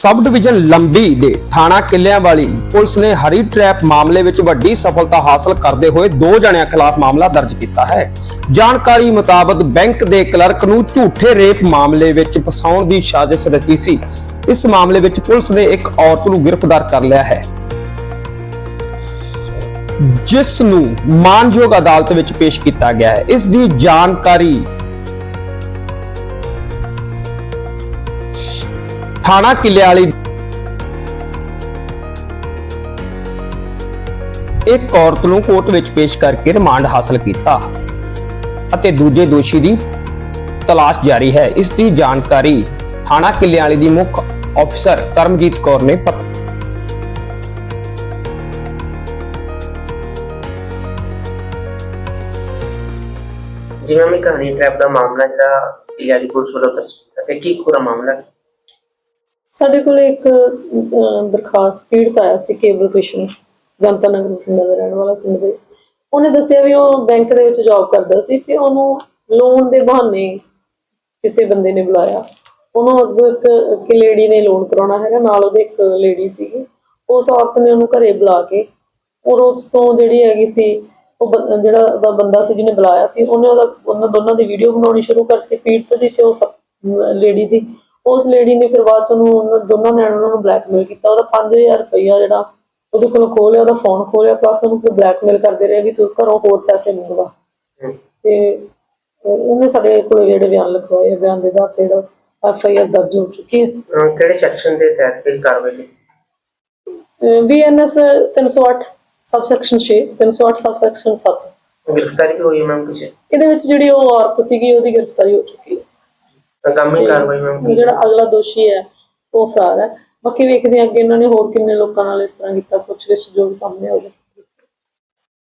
Sub division ਲੰਬੀ ਦੇ ਥਾਣਾ ਕਿੱਲਿਆਂ ਵਾਲੀ ਪੁਲਿਸ ਨੇ ਹਰੀ ਟ੍ਰੈਪ ਮਾਮਲੇ ਵਿੱਚ ਵੱਡੀ ਸਫਲਤਾ ਹਾਸਲ ਕਰਦੇ ਹੋਏ ਦੋ ਜਣਿਆਂ ਖਿਲਾਫ ਮਾਮਲਾ ਦਰਜ ਕੀਤਾ ਹੈ। ਜਾਣਕਾਰੀ ਮੁਤਾਬਕ ਬੈਂਕ ਦੇ ਕਲਰਕ ਨੂੰ ਝੂਠੇ ਰੇਪ ਮਾਮਲੇ ਵਿੱਚ ਫਸਾਉਣ ਦੀ ਸਾਜ਼ਿਸ਼ ਰਚੀ ਸੀ। ਇਸ ਮਾਮਲੇ ਵਿੱਚ ਪੁਲਿਸ ਨੇ ਇੱਕ ਔਰਤ ਨੂੰ ਗ੍ਰਿਫਤਾਰ ਕਰ ਲਿਆ ਹੈ। ਜਿਸ ਨੂੰ ਮਾਨਯੋਗ ਅਦਾਲਤ ਵਿੱਚ ਪੇਸ਼ ਕੀਤਾ ਗਿਆ ਹੈ। ਇਸ ਦੀ ਜਾਣਕਾਰੀ ਥਾਣਾ ਕਿੱਲੇ ਵਾਲੀ ਇੱਕ ਔਰਤ ਨੂੰ ਕੋਰਟ ਵਿੱਚ ਪੇਸ਼ ਕਰਕੇ ਰਿਮਾਂਡ ਹਾਸਲ ਕੀਤਾ ਅਤੇ ਦੂਜੇ ਦੋਸ਼ੀ ਦੀ ਤਲਾਸ਼ ਜਾਰੀ ਹੈ ਇਸ ਦੀ ਜਾਣਕਾਰੀ ਥਾਣਾ ਕਿੱਲੇ ਵਾਲੀ ਦੀ ਮੁੱਖ ਅਫਸਰ ਕਰਮਜੀਤ ਕੌਰ ਨੇ ਪਤ- ਜਿਵੇਂ ਮੈਂ ਕਹਾਣੀ ਟ੍ਰੈਪ ਦਾ ਮਾਮਲਾ ਜਿਹੜਾ ਪੀਆਰਡੀ ਪੁਲਿਸ ਵੱਲੋਂ ਦਰਜ ਕੀਤਾ, ਤੇ ਕੀ ਪੂਰਾ ਮਾਮਲਾ ਹੈ? ਸਾਡੇ ਕੋਲ ਇੱਕ ਦਰਖਾਸਤ, ਪੀੜਤ ਆਇਆ ਸੀ ਕੇਬਲ ਕ੍ਰਿਸ਼ਨ, ਜਨਤਾ ਨਗਰ ਬਠਿੰਡਾ ਦਾ ਰਹਿਣ ਵਾਲਾ ਸਿੰਘ ਦੇ। ਉਹਨੇ ਦੱਸਿਆ ਵੀ ਉਹ ਬੈਂਕ ਦੇ ਵਿੱਚ ਜੌਬ ਕਰਦਾ ਸੀ ਤੇ ਉਹਨੂੰ ਲੋਨ ਦੇ ਬਹਾਨੇ ਕਿਸੇ ਬੰਦੇ ਨੇ ਬੁਲਾਇਆ। ਉਹਨੂੰ ਅੱਗੋਂ ਇੱਕ ਇੱਕ ਲੇਡੀ ਨੇ ਲੋਨ ਕਰਾਉਣਾ ਹੈਗਾ, ਨਾਲ ਉਹਦੇ ਇੱਕ ਲੇਡੀ ਸੀਗੀ। ਉਸ ਔਰਤ ਨੇ ਉਹਨੂੰ ਘਰੇ ਬੁਲਾ ਕੇ, ਔਰ ਉਸ ਤੋਂ ਜਿਹੜੀ ਹੈਗੀ ਸੀ, ਉਹ ਜਿਹੜਾ ਉਹਦਾ ਬੰਦਾ ਸੀ ਜਿਹਨੇ ਬੁਲਾਇਆ ਸੀ, ਉਹਨੇ ਉਹਦਾ, ਉਹਨਾਂ ਦੋਨਾਂ ਦੀ ਵੀਡੀਓ ਬਣਾਉਣੀ ਸ਼ੁਰੂ ਕਰਤੀ, ਪੀੜਤ ਦੀ ਤੇ ਉਸ ਲੇਡੀ ਦੀ। ਉਸ ਲੇਡੀ ਨੇ ਫਿਰ ਬਾਅਦ ਚ ਉਹਨੂੰ ਦੋਨਾਂ ਨੇ ਉਹਨਾਂ ਨੂੰ ਬਲੈਕਮੇਲ ਕੀਤਾ। ਉਹਦਾ 5000 ਰੁਪਈਆ ਜਿਹੜਾ ਉਹਦੇ ਕੋਲੋਂ ਖੋਹ ਲਿਆ ਉਹਦਾ ਫੋਨ ਖੋਹ ਲਿਆ ਪਲੱਸ ਉਹਨੂੰ ਫਿਰ ਬਲੈਕਮੇਲ ਕਰਦੇ ਰਹੇ ਵੀ ਤੂੰ ਘਰੋਂ ਹੋਰ ਪੈਸੇ ਮੰਗਵਾ। ਤੇ ਉਹ- ਉਹਨੇ ਸਾਡੇ ਕੋਲ ਜਿਹੜੇ ਬਿਆਨ ਲਿਖਵਾਏ ਬਿਆਨ ਦੇ ਆਧਾਰ ਤੇ ਜਿਹੜਾ ਐਫ ਆਈ ਆਰ ਦਰਜ ਹੋ ਚੁੱਕੀ ਹੈ। ਕਿਹੜੇ ਸੈਕਸ਼ਨ ਦੇ ਤਹਿਤ ਇਹ ਕਾਰਵਾਈ ਕੀਤੀ? ਬੀਐਨਐਸ 308 ਸਬਸੈਕਸ਼ਨ 6 308 ਸਬਸੈਕਸ਼ਨ 7 ਗ੍ਰਿਫਤਾਰੀ ਹੋਈ ਮੈਮ ਕੁਝ ਇਹਦੇ ਵਿੱਚ ਜਿਹੜੀ ਉਹ ਔਰਤ ਸੀਗੀ ਉਹਦੀ ਗ੍ਰਿਫਤਾਰੀ ਹੋ ਚੁੱਕੀ ਹੈ। ਆਗਾਮੀ ਕਾਰਵਾਈ ਮੈਮ ਤੇ ਜਿਹੜਾ ਅਗਲਾ ਦੋਸ਼ੀ ਹੈ ਉਹ ਫਰਾਰ ਹੈ। ਬਾਕੀ ਵੇਖਦੇ ਹਾਂ ਅੱਗੇ ਇਹਨਾਂ ਨੇ ਹੋਰ ਕਿੰਨੇ ਲੋਕਾਂ ਨਾਲ ਇਸ ਤਰ੍ਹਾਂ ਕੀਤਾ ਪੁੱਛਗਿੱਛ ਜੋ ਵੀ ਸਾਹਮਣੇ ਆਊਗਾ।